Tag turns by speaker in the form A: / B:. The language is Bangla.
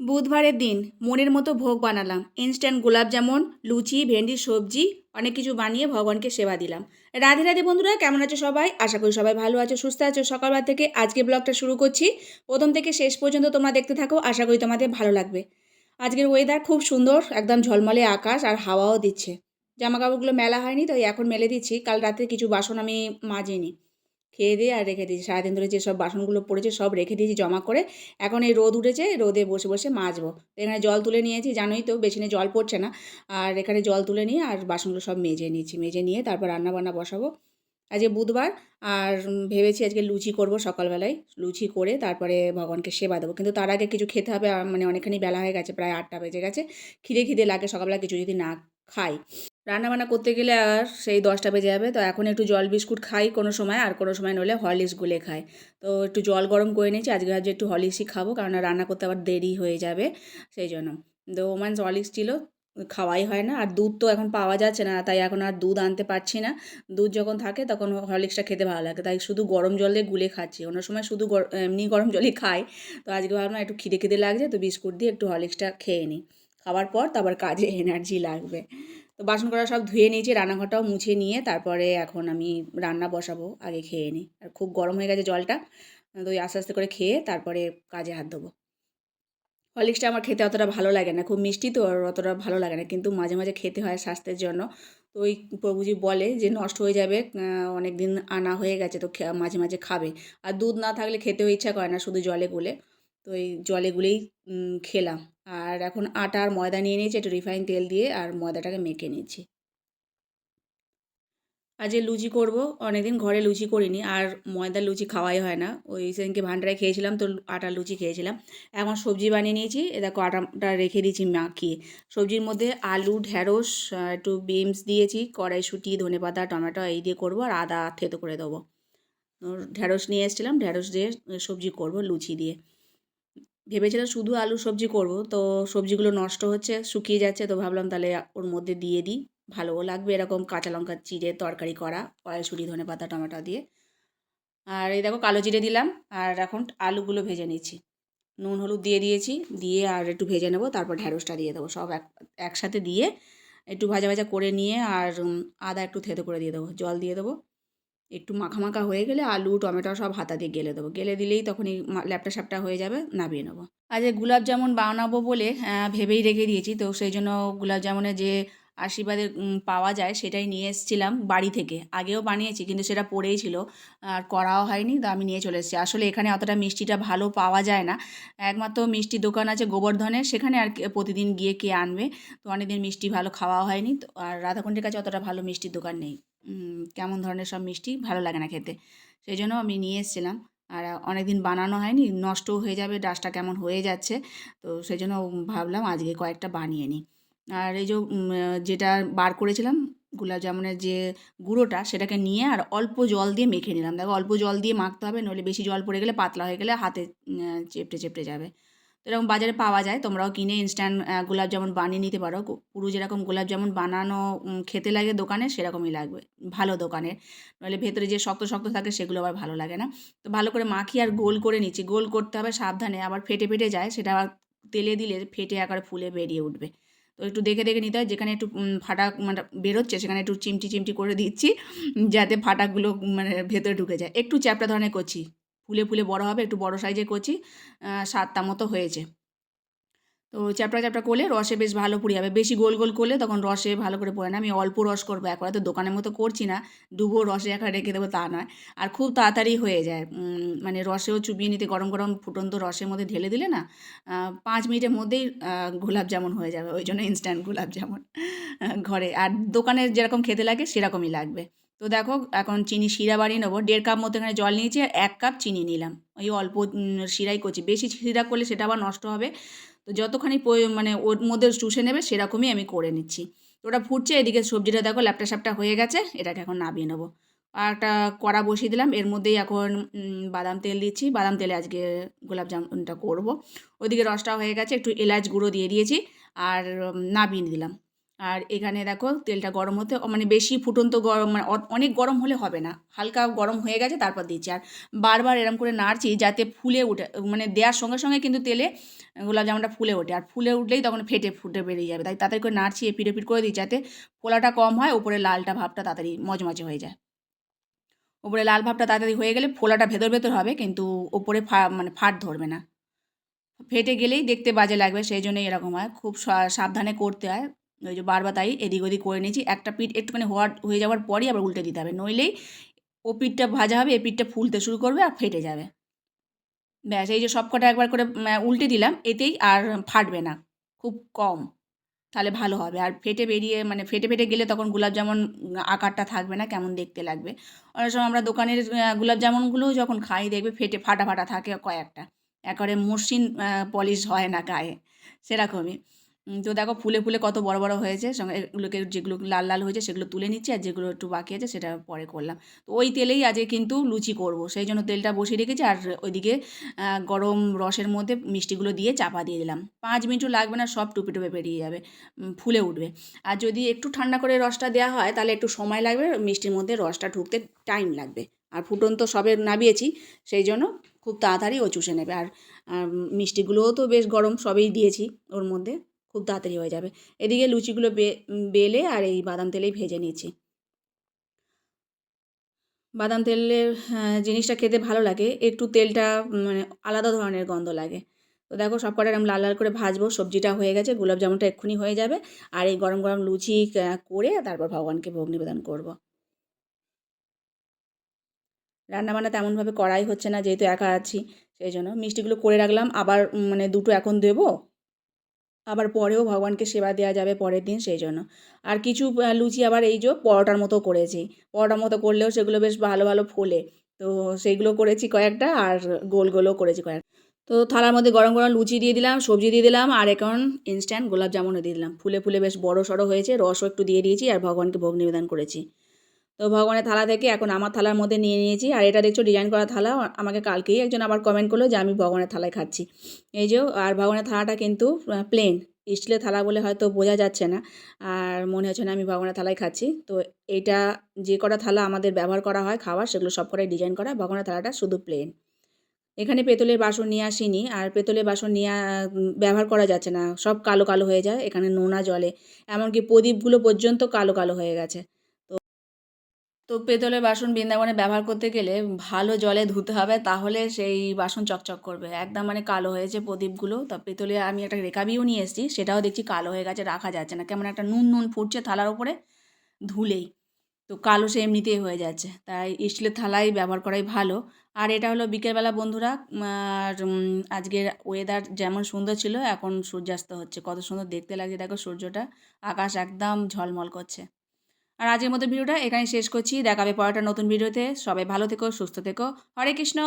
A: বুধবারের দিন মনের মতো ভোগ বানালাম। ইনস্ট্যান্ট গোলাপ জামুন, লুচি ভেন্ডির সবজি, অনেক কিছু বানিয়ে ভগবানকে সেবা দিলাম। রাধে রাধে বন্ধুরা, কেমন আছো সবাই? আশা করি সবাই ভালো আছো, সুস্থ আছো। সকালবেলা থেকে আজকে ব্লগটা শুরু করছি। প্রথম থেকে শেষ পর্যন্ত তোমরা দেখতে থাকো, আশা করি তোমাদের ভালো লাগবে। আজকের ওয়েদার খুব সুন্দর, একদম ঝলমলে আকাশ আর হাওয়াও দিচ্ছে। জামা কাপড়গুলো মেলা হয়নি তো এখন মেলে দিচ্ছি। কাল রাতে কিছু বাসন আমি মাজিনি। খেয়ে দিয়ে আর রেখে দিয়েছি। সারাদিন ধরে যেসব বাসনগুলো পড়েছে সব রেখে দিয়েছি জমা করে। এখন এই রোদ উঠেছে, রোদে বসে বসে মাজবো। এখানে জল তুলে নিয়েছি, জানোই তো বেশিনে জল পড়ছে না। আর এখানে জল তুলে নিয়ে আর বাসনগুলো সব মেজে নিয়েছি, মেজে নিয়ে তারপর রান্না বান্না বসাবো। আজকে বুধবার আর ভেবেছি আজকে লুচি করব সকালবেলায়। লুচি করে তারপরে ভগবানকে সেবা দেবো। কিন্তু তার আগে কিছু খেতে হবে মানে অনেকখানি বেলা হয়ে গেছে, প্রায় আটটা বেজে গেছে। খিদে খিদে লাগে, সকালবেলা কিছু যদি না খাই। রান্নাবান্না করতে গেলে আর সেই দশটা বেজে যাবে, তো এখন একটু জল বিস্কুট খাই কোনো সময়, আর কোনো সময় নলে হরলিক্স গুলে খাই। তো একটু জল গরম করে নিয়েছি, আজকে ভাবছি একটু হরলিক্সই খাব, কারণ রান্না করতে আবার দেরি হয়ে যাবে সেই জন্য। তো ওমান্স হরলিক্স ছিল, খাওয়াই হয় না, আর দুধ তো এখন পাওয়া যাচ্ছে না, তাই এখন আর দুধ আনতে পারছি না। দুধ যখন থাকে তখন হরলিক্সটা খেতে ভালো লাগে, তাই শুধু গরম জল দিয়ে গুলে খাচ্ছি। অন্য সময় শুধু এমনি গরম জলই খাই। তো আজকে ভাবলাম একটু খিদে খিদে লাগছে, তো বিস্কুট দিয়ে একটু হরলিক্সটা খেয়ে নিই। খাওয়ার পর তারপর কাজে এনার্জি লাগবে। তো বাসন করা সব ধুয়ে নিয়েছি, রান্নাঘরটাও মুছে নিয়ে তারপরে এখন আমি রান্না বসাবো, আগে খেয়ে নিই। আর খুব গরম হয়ে গেছে জলটা, তো আস্তে আস্তে করে খেয়ে তারপরে কাজে হাত দেবো হরলিক্সটা আমার খেতে অতটা ভালো লাগে না, খুব মিষ্টি তো, আর অতটা ভালো লাগে না, কিন্তু মাঝে মাঝে খেতে হয় স্বাস্থ্যের জন্য। তো ওই প্রভুজি বলে যে, নষ্ট হয়ে যাবে অনেক দিন আনা হয়ে গেছে, তো মাঝে মাঝে খাবে। আর দুধ না থাকলে খেতেও ইচ্ছা করে না, শুধু জলে গুলে। তো এই জলে গুলেই খেলাম। আর এখন আটা আর ময়দা নিয়ে নিয়েছি, একটু রিফাইন তেল দিয়ে, আর ময়দাটাকে মেখে নিচ্ছি। আজ লুচি করব, অনেকদিন ঘরে লুচি করিনি, আর ময়দার লুচি খাওয়াই হয় না। ওই সেদিনকে ভান্ডারে খেয়েছিলাম, তো আটার লুচি খেয়েছিলাম। এখন সবজি বানিয়ে নিয়েছি দেখো আটাটা রেখে দিয়েছি মাখিয়ে। সবজির মধ্যে আলু ঢ্যাঁড়স একটু বিনস দিয়েছি, কড়াইশুঁটি, ধনেপাতা, টমেটো, এই দিয়ে করব, আর আদা থেতো করে দেবো। ঢ্যাঁড়স নিয়ে এসেছিলাম ঢ্যাঁড়স দিয়ে সবজি করব, লুচি দিয়ে। ভেবেছিলাম শুধু আলু সবজি করব, তো সবজিগুলো নষ্ট হচ্ছে, শুকিয়ে যাচ্ছে, তো ভাবলাম তাহলে ওর মধ্যে দিয়ে দিই। ভালোও লাগবে এরকম কাঁচা লঙ্কা চিড়ে তরকারি করা কড়াইশুঁটি ধনে পাতা, টমেটো দিয়ে। আর এই দেখো কালো জিরে দিলাম, আর এখন আলুগুলো ভেজে নিচ্ছি। নুন, হলুদ দিয়ে দিয়েছি, দিয়ে আর একটু ভেজে নেব, তারপর ঢ্যাঁড়সটা দিয়ে দেবো, সব এক, একসাথে দিয়ে একটু ভাজা ভাজা করে নিয়ে আর আদা একটু থেতো করে দিয়ে দেবো, জল দিয়ে দেবো। একটু মাখা মাখা হয়ে গেলে আলু টমেটো সব হাতা দিয়ে গেলে দেবো। গেলে দিলেই তখন এই ল্যাপটা স্যাপটা হয়ে যাবে নামিয়ে নেব। এই গুলাব জামুন বানাবো বলে ভেবেই রেখে দিয়েছি। তো সেই জন্য গুলাব জামুনের যে আশীর্বাদের উম, পাওয়া যায় সেটাই নিয়ে এসেছিলাম বাড়ি থেকে। আগেও বানিয়েছি কিন্তু সেটা পড়েই ছিল আর করাও হয়নি তো আমি নিয়ে চলে এসেছি। আসলে এখানে অতটা মিষ্টিটা ভালো পাওয়া যায় না। একমাত্র মিষ্টির দোকান আছে গোবর্ধনের সেখানে আর প্রতিদিন গিয়ে কে আনবে। তো অনেকদিন মিষ্টি ভালো খাওয়া হয়নি তো আর রাধাকুণ্ডের কাছে অতটা ভালো মিষ্টির দোকান নেই। কেমন ধরনের সব মিষ্টি ভালো লাগে না খেতে। সেই জন্য আমি নিয়ে এসেছিলাম। আর অনেক দিন বানানো হয়নি, নষ্টও হয়ে যাবে ডাসটা কেমন হয়ে যাচ্ছে। তো সেই জন্য ভাবলাম আজকে কয়েকটা বানিয়ে নিই। আর এই যে যেটা বার করেছিলাম গুলাব জামুনের যে গুঁড়োটা, সেটাকে নিয়ে আর অল্প জল দিয়ে মেখে নিলাম। দেখো, অল্প জল দিয়ে মাখতে হবে, নইলে বেশি জল পড়ে গেলে, পাতলা হয়ে গেলে হাতে চেপটে চেপটে যাবে। তো এরকম বাজারে পাওয়া যায়, তোমরাও কিনে ইনস্ট্যান্ট গোলাপ জামুন বানিয়ে নিতে পারো। পুরো যেরকম গোলাপ জামুন বানানো খেতে লাগে দোকানে, সেরকমই লাগবে। ভালো দোকানের। নইলে ভেতরে যে শক্ত শক্ত থাকে, সেগুলো আবার ভালো লাগে না। তো ভালো করে মাখি আর গোল করে নিচ্ছি। গোল করতে হবে সাবধানে, আবার ফেটে ফেটে যায়, সেটা আবার তেলে দিলে ফেটে আকারে ফুলে বেরিয়ে উঠবে। তো একটু দেখে দেখে নিতে হয়, যেখানে একটু ফাটা মানে বেরোচ্ছে, সেখানে একটু চিমটি চিমটি করে দিচ্ছি, যাতে ফাটাগুলো মানে ভেতরে ঢুকে যায়। একটু চ্যাপটা ধরনের করছি। ফুলে ফুলে বড় হবে, একটু বড় সাইজে করছি সাতটা মতো হয়েছে। তো চ্যাপটা চ্যাপটা করলে রসে বেশ ভালো পুড়ে যাবে। বেশি গোল গোল করলে তখন রসে ভালো করে পড়ে না। আমি অল্প রস করব একবারে তো দোকানের মতো করছি না। ডুবো রসে একা রেখে দেবো তা নয়। আর খুব তাড়াতাড়ি হয়ে যায়। মানে রসেও চুবিয়ে নিতে গরম গরম ফুটন্ত রসের মধ্যে ঢেলে দিলে না পাঁচ মিনিটের মধ্যেই গোলাপ জামুন হয়ে যাবে। ওই জন্য ইনস্ট্যান্ট গোলাপ জামুন ঘরে। আর দোকানে যেরকম খেতে লাগে সেরকমই লাগবে। তো দেখো, এখন চিনি শিরা বানিয়ে নেব। দেড় কাপ মতো এখানে জল নিয়েছি আর এক কাপ চিনি নিলাম। ওই অল্প শিরাই করছি। বেশি শিরা করলে সেটা আবার নষ্ট হবে। তো যতখানি মানে ওর মধ্যে চুষে নেবে, সেরকমই আমি করে নিচ্ছি। তো ওটা ফুটছে, এদিকে সবজিটা দেখো, ল্যাপটা স্যাপটা হয়ে গেছে, এটাকে এখন নামিয়ে নেব। আর একটা কড়া বসিয়ে দিলাম, এর মধ্যেই এখন বাদাম তেল দিচ্ছি। বাদাম তেলে আজকে গোলাপ জামুনটা করব। ওইদিকে রসটা হয়ে গেছে, একটু এলাচ গুঁড়ো দিয়ে দিয়েছি, আর নামিয়ে দিলাম আর এখানে দেখো তেলটা গরম হতে মানে বেশি ফুটন্ত গরম মানে অনেক গরম হলে হবে না। হালকা গরম হয়ে গেছে, তারপর দিচ্ছি। আর বারবার এরম করে নাড়ছি যাতে ফুলে উঠে মানে দেওয়ার সঙ্গে সঙ্গে কিন্তু তেলে গোলাপ জামুনটা ফুলে ওঠে। আর ফুলে উঠলেই তখন ফেটে, ফুটে বেরিয়ে যাবে। তাই তাড়াতাড়ি করে নাড়ছি, এপিট করে দিই যাতে ফোলাটা কম হয়, ওপরে লালটা ভাবটা তাড়াতাড়ি মজমজে হয়ে যায়। ওপরে লাল ভাবটা তাড়াতাড়ি হয়ে গেলে ফোলাটা ভেতর ভেতর হবে, কিন্তু ওপরে ফা মানে ফাট ধরবে না। ফেটে গেলেই দেখতে বাজে লাগবে, সেই জন্যই এরকম হয়। খুব সাবধানে করতে হয়। ওই যে বারবার তাই এদিক ওদিক করে নিয়েছি। একটা পিঠ একটুখানি হওয়ার হয়ে যাওয়ার পরই আবার উল্টে দিতে হবে। নইলেই ও পিঠটা ভাজা হবে এ পিঠটা ফুলতে শুরু করবে আর ফেটে যাবে। ব্যাস এই যে সব কটা একবার করে উল্টে দিলাম এতেই আর ফাটবে না খুব কম। তাহলে ভালো হবে। আর ফেটে বেরিয়ে মানে ফেটে ফেটে গেলে তখন গোলাপ জামুন আকারটা থাকবে না কেমন দেখতে লাগবে। অনেক সময় আমরা দোকানের আহ, গোলাপ জামুনগুলো যখন খাই দেখবে ফেটে ফাটা ফাটা থাকে কয়েকটা। একবারে মসৃণ পলিশ হয় না গায়ে সেরকমই। তো দেখো ফুলে ফুলে কত বড় বড় হয়েছে, সঙ্গে এগুলোকে যেগুলো লাল লাল হয়েছে সেগুলো তুলে নিচ্ছি আর যেগুলো একটু বাকি আছে সেটা পরে করলাম। তো ওই তেলেই আজকে কিন্তু লুচি করব, সেই জন্য তেলটা বসিয়ে রেখেছি আর ওইদিকে গরম রসের মধ্যে মিষ্টিগুলো দিয়ে চাপা দিয়ে দিলাম। পাঁচ মিনিটও লাগবে না, সব টুপে টুপে বেরিয়ে যাবে ফুলে উঠবে। আর যদি একটু ঠান্ডা করে রসটা দেওয়া হয়, তাহলে একটু সময় লাগবে, মিষ্টির মধ্যে রসটা ঢুকতে টাইম লাগবে। আর ফুটন্ত সবে নাবিয়েছি, সেই জন্য খুব তাড়াতাড়ি ও চুষে নেবে। আর মিষ্টিগুলোও তো বেশ গরম সবেই দিয়েছি ওর মধ্যে। খুব তাড়াতাড়ি হয়ে যাবে। এদিকে লুচিগুলো বেলে আর এই বাদাম তেলেই ভেজে নিয়েছি। বাদাম তেলের আহ, জিনিসটা খেতে ভালো লাগে। একটু তেলটা মানে আলাদা ধরনের গন্ধ লাগে। তো দেখো সব কটা এরকম লাল লাল করে ভাজবো সবজিটা হয়ে গেছে গোলাপ জামুনটা এক্ষুনি হয়ে যাবে। আর এই গরম গরম লুচি করে তারপর ভগবানকে ভোগ নিবেদন করব। রান্নাবান্না তেমনভাবে করাই হচ্ছে না যেহেতু একা আছি সেই জন্য। মিষ্টিগুলো করে রাখলাম আবার মানে দুটো এখন দেবো। আবার পরেও ভগবানকে সেবা দেওয়া যাবে পরের দিন সেই জন্য। আর কিছু লুচি আবার এই যে পরোটার মতো করেছি। পরোটার মতো করলেও সেগুলো বেশ ভালো ভালো ফোলে। তো সেইগুলো করেছি কয়েকটা আর গোল গোলও করেছি কয়েক। তো থালার মধ্যে গরম গরম লুচি দিয়ে দিলাম, সবজি দিয়ে দিলাম আর এখন ইনস্ট্যান্ট গোলাপ জামুনও দিয়ে দিলাম। ফুলে ফুলে বেশ বড় সড়ো হয়েছে, রসও একটু দিয়ে দিয়েছি আর ভগবানকে ভোগ নিবেদন করেছি। তো ভগবানের থালা থেকে এখন আমার থালার মধ্যে নিয়ে নিয়েছি। আর এটা দেখছ ডিজাইন করা থালা, আমাকে কালকেই একজন আবার কমেন্ট করল যে আমি ভগবানের থালায় খাচ্ছি। এই যে, আর ভগবানের থালাটা কিন্তু প্লেন স্টিলের থালা বলে হয়তো বোঝা যাচ্ছে না। আর মনে হচ্ছে না আমি ভগবানের থালায় খাচ্ছি। তো এইটা যে কটা থালা আমাদের ব্যবহার করা হয় খাওয়ার, সেগুলো সব কটাই ডিজাইন করা। ভগবানের থালাটা শুধু প্লেন এখানে পেতলের বাসন নিয়ে আসিনি। আর পেতলের বাসন নিয়ে ব্যবহার করা যাচ্ছে না। সব কালো কালো হয়ে যায়। এখানে নোনা জলে। এমনকি প্রদীপগুলো পর্যন্ত কালো কালো হয়ে গেছে। তো পেতলের বাসন বৃন্দাবনে ব্যবহার করতে গেলে ভালো জলে ধুতে হবে, তাহলে সেই বাসন চকচক করবে। একদম মানে কালো হয়েছে প্রদীপগুলো, তা পেতলে আমি একটা রেকাবিও নিয়ে এসেছি, সেটাও দেখছি কালো হয়ে গেছে, রাখা যাচ্ছে না। কেমন একটা নুন নুন ফুটছে থালার ওপরে, ধুলেই। তো কালো সে এমনিতেই হয়ে যাচ্ছে, তাই স্টিলের থালাই ব্যবহার করাই ভালো। আর এটা হলো বিকেলবেলা বন্ধুরা, আর আজকের ওয়েদার যেমন সুন্দর ছিল, এখন সূর্যাস্ত হচ্ছে। কত সুন্দর দেখতে লাগছে, দেখো সূর্যটা, আকাশ একদম ঝলমল করছে। আর আজকের মতো ভিডিওটা এখানে শেষ করছি। দেখাবে পরেরটা নতুন ভিডিওতে। সবাই ভালো থেকো, সুস্থ থেকো। হরে কৃষ্ণ!